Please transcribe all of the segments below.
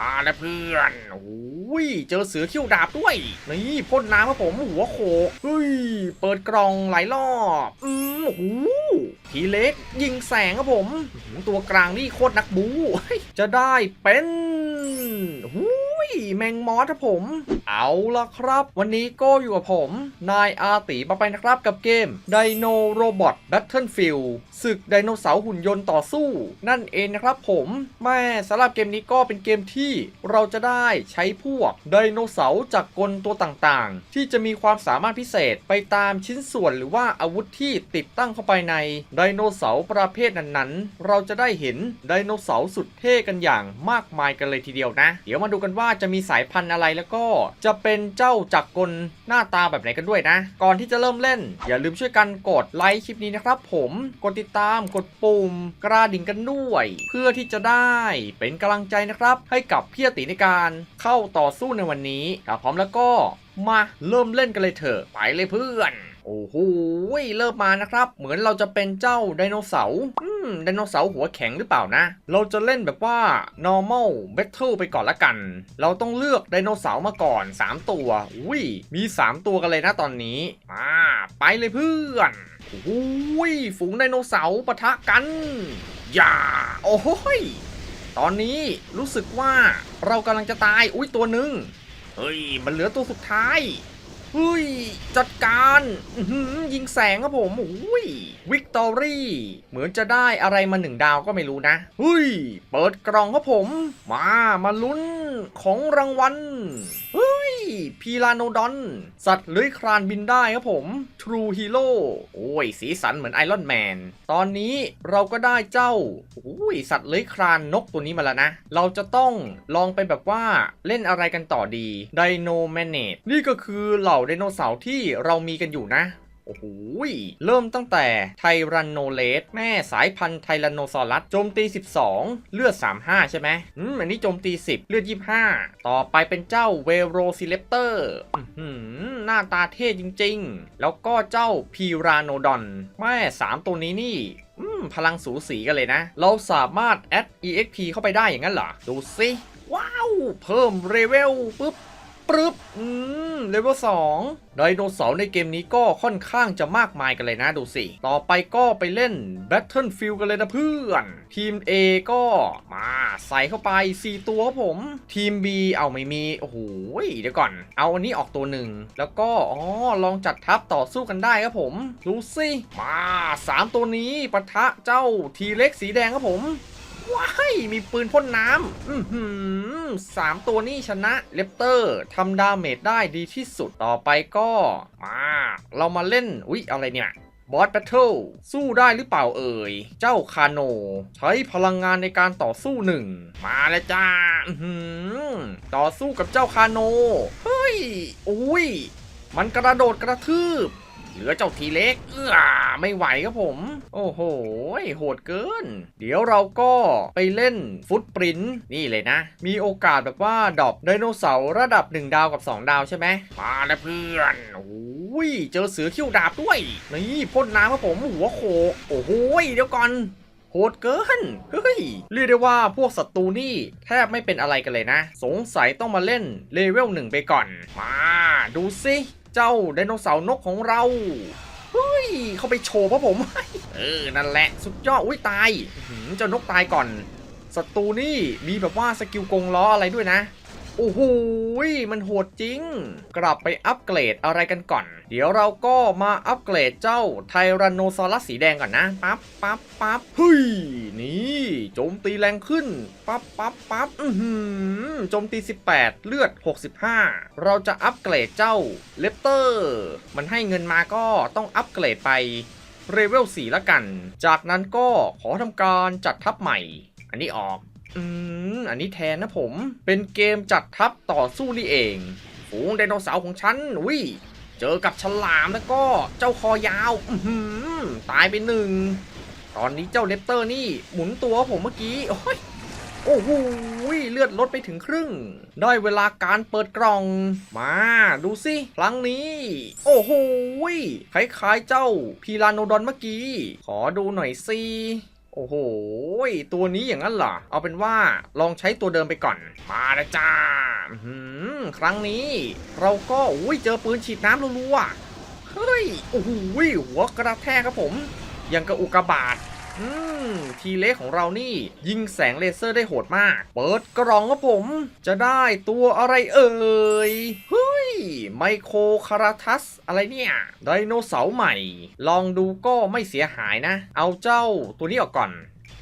มาแล้วเพื่อนโอ้ยเจอเสือเขี้ยวดาบด้วย นี่พ่นน้ำครับผมหัวโขกเฮ้ย เปิดกล่องหลายรอบ อืมโอ้โหทีเล็กยิงแสงครับผม ตัวกลางนี่โคตรนักบู จะได้เป็นหู แมงมอสครับผม เอาละครับ วันนี้ก็อยู่กับผม นายอาติมาไปนะครับกับเกม Dino Robot Battlefield ศึกไดโนเสาร์หุ่นยนต์ต่อสู้ นั่นเองนะครับผมแม่สำหรับเกมนี้ก็เป็นเกมที่เราจะได้ใช้พวกไดโนเสาร์จากกลตัวต่างๆ ที่จะมีความสามารถพิเศษไปตามชิ้นส่วนหรือว่าอาวุธที่ติดตั้งเข้าไปในไดโนเสาร์ประเภทนั้นๆ เราจะได้เห็นไดโนเสาร์สุดเท่กันอย่างมากมายกันเลยทีเดียวนะ เดี๋ยวมาดูกันว่าจะมีสายพันธุ์อะไรแล้วก็จะเป็นเจ้าจักรกลหน้าตาแบบไหนกันด้วยนะ ก่อนที่จะเริ่มเล่น อย่าลืมช่วยกันกดไลค์คลิปนี้นะครับ ผมกดติดตามกดปุ่มกระดิ่งกันด้วย เพื่อที่จะได้เป็นกำลังใจนะครับ ให้กับพี่ติในการเข้าต่อสู้ในวันนี้ถ้าพร้อมแล้วก็มาเริ่มเล่นกันเลยเถอะไปเลยเพื่อน โอ้โหเริ่มมานะครับ เหมือนเราจะเป็นเจ้าไดโนเสาร์อืมไดโนเสาร์หัวแข็งหรือเปล่านะ เราจะเล่นแบบว่า normal battle ไปก่อนละกัน เราต้องเลือกไดโนเสาร์มาก่อน 3 ตัว อุ้ยมี 3 ตัวกันเลยนะตอนนี้มาไปเลยเพื่อนโอ้ยฝูงไดโนเสาร์ปะทะกัน อย่า โอ้ยตอนนี้รู้สึกว่าเรากำลังจะตาย อุ้ยตัวหนึ่งเฮ้ย มันเหลือตัวสุดท้าย เฮ้ยจัดการยิงแสงครับผมอุ้ยวิกตอรี่เหมือนจะได้อะไรมาหนึ่งดาวก็ไม่รู้นะเฮ้ยเปิดกล่องครับผม มามาลุ้นของรางวัลเฮ้ พีลาโนดอน สัตว์เลื้อยคลานบินได้ครับผม ทรูฮีโร่โอ้ย สีสันเหมือนไอรอนแมน ตอนนี้เราก็ได้เจ้าโอ้ย สัตว์เลื้อยคลานนกตัวนี้มาแล้วนะ เราจะต้องลองไปแบบว่าเล่นอะไรกันต่อดีไดโนแมนเนตนี่ก็คือเหล่าไดโนเสาร์ที่เรามีกันอยู่นะ อ้โหเริ่มตั้งแต่ไทรันโนเลสแม่สายพันธุ์ไทรันโนซอรัสโจมตี 12 เลือด 35 ใช่ไหมอืมอันนี้โจมตี 10 เลือด 25 ต่อไปเป็นเจ้าเวโรซิเลปเตอร์หน้าตาเท่จริงๆ แล้วก็เจ้าพีราโนดอนแม่ 3 ตัวนี้นี่พลังสูสีกันเลยนะ เราสามารถแอด exp เข้าไปได้อย่างนั้นเหรอ ดูสิ ว้าว เพิ่มเลเวลปุ๊บ ปึ๊บอืมเลเวล2ไดโนเสาร์ในเกมนี้ก็ค่อนข้างจะมากมายกันเลยนะดูสิ ต่อไปก็ไปเล่น Battlefield กันเลยนะเพื่อน ทีม A ก็มาใส่เข้าไป 4 ตัวครับผม ทีม B เอาไม่มี โอ้โหเดี๋ยวก่อน เอาอันนี้ออกตัวหนึ่ง แล้วก็ อ๋อ ลองจัดทัพต่อสู้กันได้ครับผมดูสิมา 3 ตัวนี้ปะทะเจ้าทีเล็กสีแดงครับผม ว้ายมีปืนพ่นน้ำอือหือสามตัวนี้ชนะเลปเตอร์ทำดาเมจได้ดีที่สุดต่อไปก็ มา เรามาเล่น อุ๊ย อะไรเนี่ยบอสแบทเทิลสู้ได้หรือเปล่าเอ่ย เจ้าคาโน ใช้พลังงานในการต่อสู้หนึ่ง มาแล้วจ้าอื้อหือต่อสู้กับเจ้าคาโน เฮ้ย อุ้ย มันกระโดดกระทืบ เหลือเจ้าทีเล็กเอื้อไม่ไหวครับผม โอ้โห โหดเกิน เดี๋ยวเราก็ไปเล่นฟุตปรินท์นี่เลยนะ มีโอกาสแบบว่าดรอปไดโนเสาร์ระดับ 1 ดาวกับ 2 ดาวใช่ไหมมาแล้วเพื่อนโอ้ยเจอเสือเขี้วดาบด้วย นี่พ่นน้ำครับผมหัวโขกโอ้โหเดี๋ยวก่อนโหดเกิน เฮ้ย เรียกได้ว่าพวกศัตรูนี่แทบไม่เป็นอะไรกันเลยนะ สงสัยต้องมาเล่นเลเวลหนึ่งไปก่อน มา ดูสิ เจ้าไดโนเสาร์นกของเรา เฮ้ยเขาไปโชว์พระผม เออ นั่นแหละ สุดยอด อุ้ยตาย เจ้านกตายก่อน ศัตรูนี่มีแบบว่าสกิลกงล้ออะไรด้วยนะ โอ้โหมันโหดจริง กลับไปอัปเกรดอะไรกันก่อน เดี๋ยวเราก็มาอัปเกรดเจ้าไทรันโนซอรัสสีแดงก่อนนะ ปั๊บปั๊บปั๊บเฮ้ย นี่โจมตีแรงขึ้น ปั๊บปั๊บปั๊บอือหือโจมตี 18 เลือด 65 เราจะอัปเกรดเจ้าเลปเตอร์ มันให้เงินมาก็ต้องอัปเกรดไปเรเวล4ละกัน จากนั้นก็ขอทำการจัดทัพใหม่ อันนี้ออก อืม อันนี้แทนนะผม เป็นเกมจัดทัพต่อสู้นี่เอง ฝูงไดโนเสาร์ของฉันวิเจอกับฉลามแล้วก็เจ้าคอยาวอือหือตายไปหนึ่ง ตอนนี้เจ้าเลปเตอร์นี่หมุนตัวผมเมื่อกี้ โอ้ยโอ้โหเลือดลดไปถึงครึ่ง ได้เวลาการเปิดกล่อง มาดูสิครั้งนี้ โอ้โหคล้ายๆเจ้าพีลานโนดอนเมื่อกี้ ขอดูหน่อยสิ โอ้โห ตัวนี้อย่างนั้นเหรอ เอาเป็นว่าลองใช้ตัวเดิมไปก่อน มาล้วจ้าครั้งนี้ เราก็อุ้ยเจอปืนฉีดน้ำรัวๆ เฮ้ย โอ้โหหัวกระแทกครับผม ยังกระอุกบาตอืมทีเล็กของเรานี่ ยิงแสงเลเซอร์ได้โหดมาก เปิดกล่องครับผม จะได้ตัวอะไรเอ่ย ไมโครคาราทัส อะไรเนี่ยไดโนเสาร์ใหม่ ลองดูก็ไม่เสียหายนะ เอาเจ้าตัวนี้ออกก่อน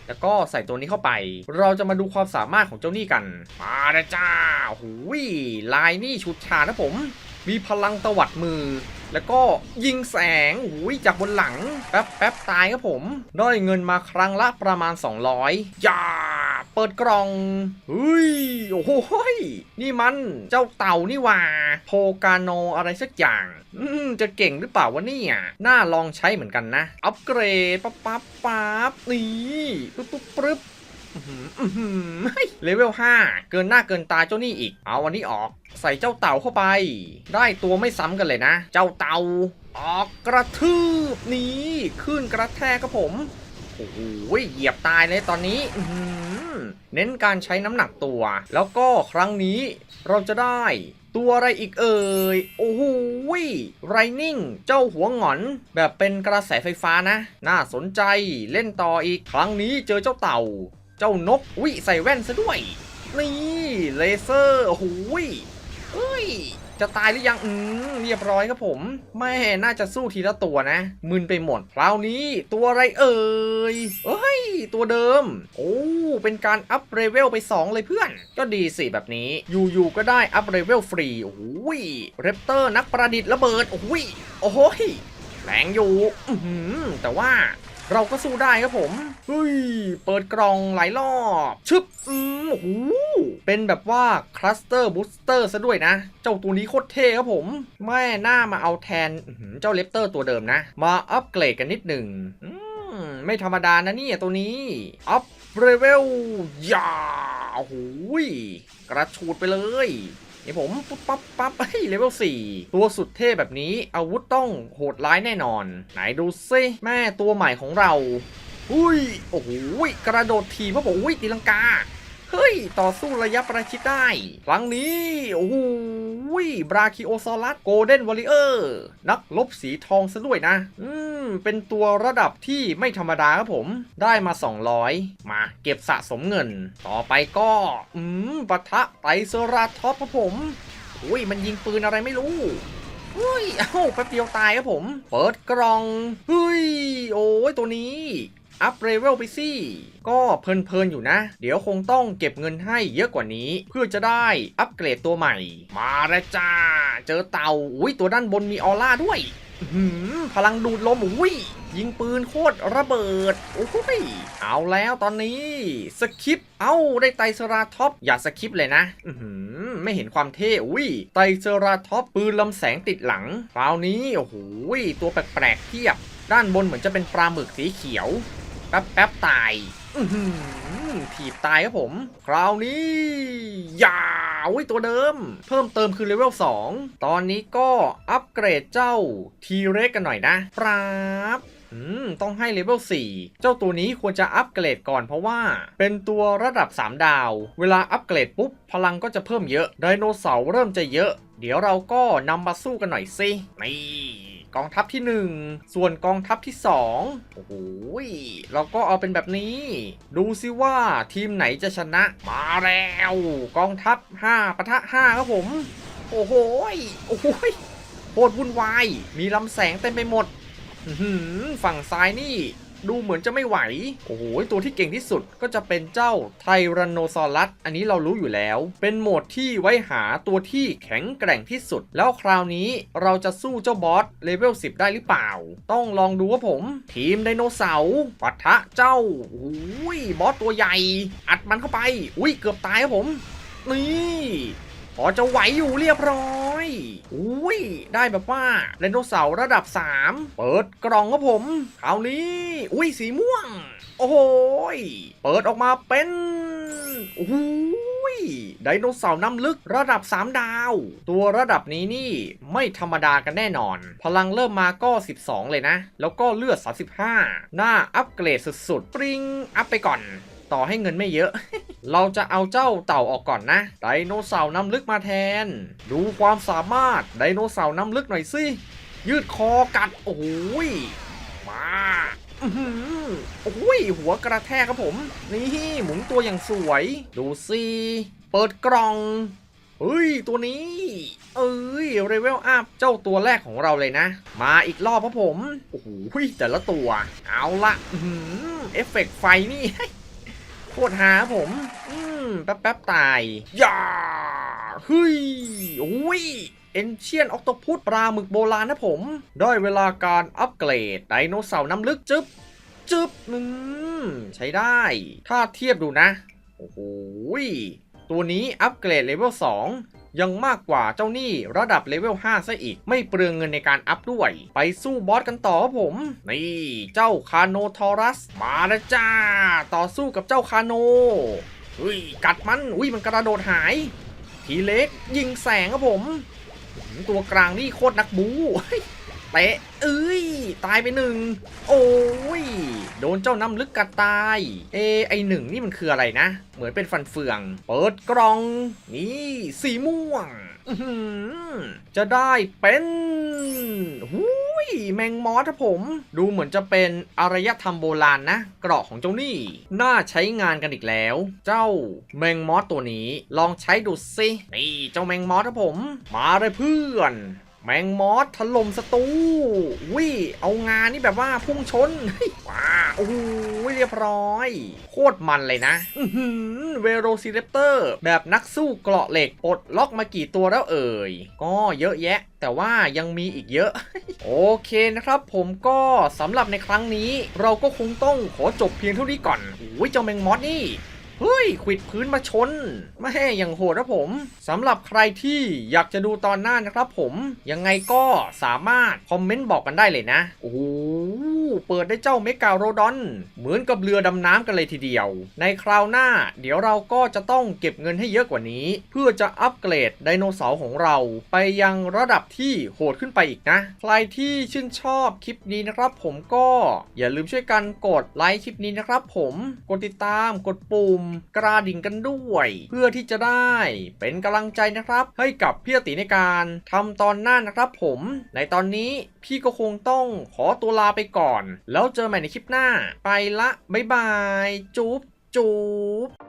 แล้วก็ใส่ตัวนี้เข้าไป เราจะมาดูความสามารถของเจ้านี่กัน มาแล้วจ้าหูยลายนี่ชุดชานะผม มีพลังตวัดมือ แล้วก็ยิงแสงหูยจากบนหลัง แป๊บแป๊บตายครับผม ได้เงินมาครั้งละประมาณ 200อย่า ปิดกล่องเฮ้ย โอ้โหนี่มันเจ้าเต่านี่ว่า โพกาโนอะไรสักอย่าง อืม จะเก่งหรือเปล่าวะเนี่ย น่าลองใช้เหมือนกันนะ อัปเกรดปั๊บปั๊บปั๊บนี่ปึ๊บปึ๊บปึ๊บอื้อหืออื้อหือเลเวล5 เกินหน้าเกินตาเจ้านี่อีก เอาวันนี้ออก ใส่เจ้าเต่าเข้าไป ได้ตัวไม่ซ้ำกันเลยนะ เจ้าเต่า ออกกระทืบนี่ขึ้นกระแทกครับผม โอ้โหเหยียบตายเลยตอนนี้เน้นการใช้น้ำหนักตัว แล้วก็ครั้งนี้เราจะได้ตัวอะไรอีกเอ่ย โอ้โหไรนิ่ง เจ้าหัวหงอน แบบเป็นกระแสไฟฟ้านะ น่าสนใจ เล่นต่ออีก ครั้งนี้เจอเจ้าเต่า เจ้านกวิใส่แว่นซะด้วย นี่ เลเซอร์โอ้โหเอ้ย จะตายหรือยัง อืมเรียบร้อยครับผมแม่น่าจะสู้ทีละตัวนะ มึนไปหมด คราวนี้ตัวอะไรเอ่ยเอ้ย ตัวเดิม โอ้ เป็นการอัพเลเวลไป 2 เลยเพื่อน ก็ดีสิแบบนี้ อยู่ๆก็ได้อัพเลเวลฟรี โอ้ยเรปเตอร์นักประดิษฐ์ระเบิด โอ้ย โอ้โหยแรงอยู่แต่ว่า เราก็สู้ได้ครับผมเฮ้ย เปิดกล่องหลายรอบ ชึบ อืมโอ้โหเป็นแบบว่าคลัสเตอร์บูสเตอร์ซะด้วยนะ เจ้าตัวนี้โคตรเท่ครับผม แม่หน้ามาเอาแทนเจ้าเลปเตอร์ตัวเดิมนะ มาอัปเกรดกันนิดหนึ่งอืมไม่ธรรมดานะเนี่ยตัวนี้ อัพเลเวลยาโอ้โหกระชูดไปเลย นี่ผมปุ๊บปั๊บปั๊บเฮ้ยเลเวล4ตัวสุดเท่แบบนี้อาวุธต้องโหดร้ายแน่นอน ไหนดูซิแม่ตัวใหม่ของเรา อุ้ย โอ้โหกระโดดทีพ่อผมอุ้ยตีลังกา เฮ้ย ต่อสู้ระยะประชิดได้ ครั้งนี้ โอ้โหบราคิโอซอรัสโกลเด้นวอริเออร์นักลบสีทองซะด้วยนะ อืม เป็นตัวระดับที่ไม่ธรรมดาครับผม ได้มา 200 มาเก็บสะสมเงิน ต่อไปก็ อืมปะทะไตรเซราท็อปครับผมอุ้ย มันยิงปืนอะไรไม่รู้เฮ้ย เอ้าแป๊บเดียวตายครับผม เปิดกล่องเฮ้ย โอ้ย ตัวนี้ อัพเลเวลไปสิก็เพลินๆอยู่นะ เดี๋ยวคงต้องเก็บเงินให้เยอะกว่านี้ เพื่อจะได้อัปเกรดตัวใหม่ มาแล้วจ้า เจอเต่าอุ้ยตัวด้านบนมีออร่าด้วยหือพลังดูดลมอุ้ยยิงปืนโคตรระเบิด โอ้ยเอาแล้วตอนนี้สคิป เอ้า ได้ไตเซราท็อป อย่าสคิปเลยนะอือหือไม่เห็นความเท่อุ้ยไตเซราท็อป ปืนลำแสงติดหลัง คราวนี้ โอ้โหตัวแปลกๆเทียบ ด้านบนเหมือนจะเป็นปลาหมึกสีเขียว แป๊บแป๊บตายถีบตายครับผม คราวนี้ยาวตัวเดิม เพิ่มเติมคือเลเวล2 ตอนนี้ก็อัปเกรดเจ้าทีเร็กกันหน่อยนะปราบต้องให้เลเวล4 เจ้าตัวนี้ควรจะอัปเกรดก่อนเพราะว่า เป็นตัวระดับ 3 ดาว เวลาอัปเกรดปุ๊บ พลังก็จะเพิ่มเยอะ ไดโนเสาร์เริ่มจะเยอะ เดี๋ยวเราก็นำมาสู้กันหน่อยสิ นี่ กองทัพที่ 1 ส่วนกองทัพที่ 2 โอ้โหยเราก็เอาเป็นแบบนี้ ดูซิว่าทีมไหนจะชนะ มาแล้ว กองทัพ5ปะทะ5ครับผม โอ้โหโอ้โหยโคตรวุ่นวาย มีลำแสงเต็มไปหมดอื้อหือฝั่งซ้ายนี่ ดูเหมือนจะไม่ไหว โอ้โห ตัวที่เก่งที่สุดก็จะเป็นเจ้าไทรันโนซอรัส อันนี้เรารู้อยู่แล้ว เป็นโหมดที่ไว้หาตัวที่แข็งแกร่งที่สุด แล้วคราวนี้เราจะสู้เจ้าบอสเลเวล 10 ได้หรือเปล่า ต้องลองดูว่าผม ทีมไดโนเสาร์ปะทะเจ้าอุ้ยบอสตัวใหญ่ อัดมันเข้าไป อุ้ยเกือบตายครับผม นี่พอจะไหวอยู่เรียบร้อย อุ้ย ได้แบบว่าไดโนเสาร์ระดับ 3 เปิดกล่องครับผมคราวนี้ อุ้ยสีม่วง โอ้โหยเปิดออกมาเป็นโอ้ยยไดโนเสาร์น้ำลึกระดับ 3 ดาว ตัวระดับนี้นี่ไม่ธรรมดากันแน่นอน พลังเริ่มมาก็ 12 เลยนะ แล้วก็เลือด 35 หน้าอัปเกรดสุดๆ ปริง อัพไปก่อน ต่อให้เงินไม่เยอะ เราจะเอาเจ้าเต่าออกก่อนนะ ไดโนเสาร์น้ำลึกมาแทน ดูความสามารถไดโนเสาร์น้ำลึกหน่อยสิ ยืดคอกัด โอ้ย มาโอ้ย หัวกระแทกครับผม นี่หมุนตัวอย่างสวย ดูสิเปิดกล่องเฮ้ย ตัวนี้ เอ้ยเรเวลอัพเจ้าตัวแรกของเราเลยนะ มาอีกรอบครับผม โอ้โหแต่ละตัว เอาละเอฟเฟกต์ไฟนี่ กดหาผม อืมแป๊บแป๊บๆตายย่าเฮ้ยโอ้ยเอนเชียนออกโตพุตปลาหมึกโบราณนะผม ได้เวลาการอัปเกรดไดโนเสาร์น้ำลึกจึ๊บจึ๊บอืมใช้ได้ ถ้าเทียบดูนะ โอ้โหยตัวนี้อัปเกรดเลเวล2 ยังมากกว่าเจ้านี่ระดับเลเวล 5 ซะอีก ไม่เปลืองเงินในการอัพด้วย ไปสู้บอสกันต่อครับผม นี่เจ้าคาโนทอรัส มาแล้วจ้า ต่อสู้กับเจ้าคาโนเฮ้ยกัดมันอุ้ยมันกระโดดหาย ทีเล็กยิงแสงครับผม ตัวกลางนี่โคตรนักบู๊ เตะเอ้ย ตายไปหนึ่ง โอ้ย โดนเจ้าน้ำลึกกัดตาย เอไอหนึ่งนี่มันคืออะไรนะ เหมือนเป็นฟันเฟือง เปิดกล่อง นี่ สีม่วง จะได้เป็นหุยแมงมอสครับผม ดูเหมือนจะเป็นอารยธรรมโบราณนะ เกราะของเจ้านี่ น่าใช้งานกันอีกแล้ว เจ้าแมงมอสตัวนี้ ลองใช้ดูสิ นี่เจ้าแมงมอสครับผม มาเลยเพื่อน แมงมอสถล่มศัตรูวิเอางานนี่แบบว่าพุ่งชนว้าโอ้โหเรียบร้อย โคตรมันเลยนะเวโรซิเรปเตอร์ แบบนักสู้เกราะเหล็กปลดล็อกมากี่ตัวแล้วเอ่ย ก็เยอะแยะ แต่ว่ายังมีอีกเยอะ โอเคนะครับผมก็สำหรับในครั้งนี้ เราก็คงต้องขอจบเพียงเท่านี้ก่อนโอ้ยเจ้าแมงมอสนี่ เฮ้ยขิดพื้นมาชนไม่อย่างโหดนะผมสำหรับใครที่อยากจะดูตอนหน้านะครับผม ยังไงก็สามารถคอมเมนต์บอกกันได้เลยนะ โอ้โหเปิดได้เจ้าเมกาโรดอน เหมือนกับเรือดำน้ำกันเลยทีเดียว ในคราวหน้า เดี๋ยวเราก็จะต้องเก็บเงินให้เยอะกว่านี้ เพื่อจะอัปเกรดไดโนเสาร์ของเรา ไปยังระดับที่โหดขึ้นไปอีกนะ ใครที่ชื่นชอบคลิปนี้นะครับผมก็อย่าลืมช่วยกันกดไลค์คลิปนี้นะครับผม กดติดตามกดปุ่มกระดิ่งกันด้วย เพื่อที่จะได้เป็นกำลังใจนะครับ ให้กับพี่อติในการทำตอนหน้านะครับผม ในตอนนี้พี่ก็คงต้องขอตัวลาไปก่อน แล้วเจอใหม่ในคลิปหน้า ไปละบ๊ายบาย จุ๊บจุ๊บ